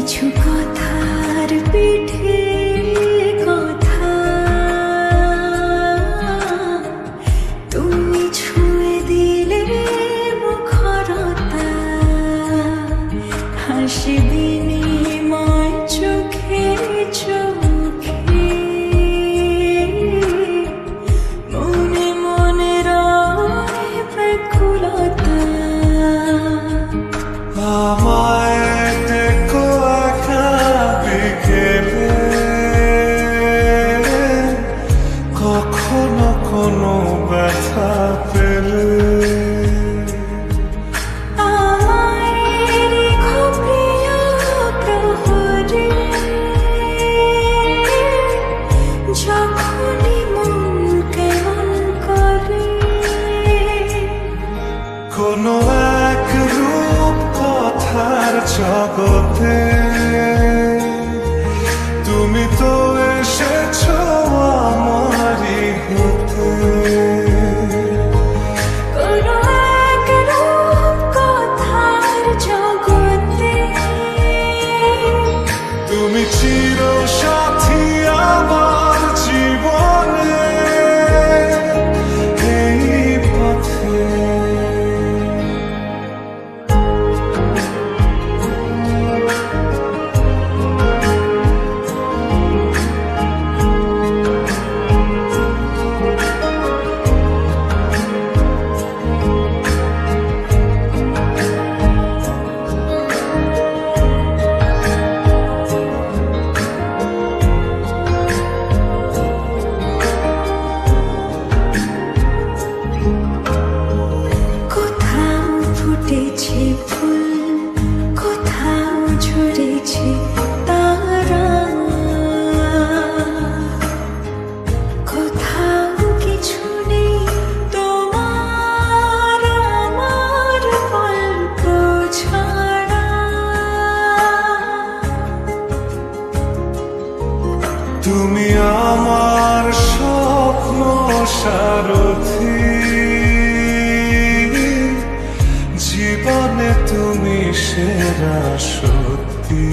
কিছু কথার পিঠে কোনো এক রূপ কথার তুমি তো সারথি। জীবনে তুমি সেরা সত্যি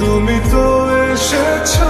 তুমি তো এসেছ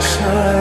তোমারই আশায় আশায় থাকি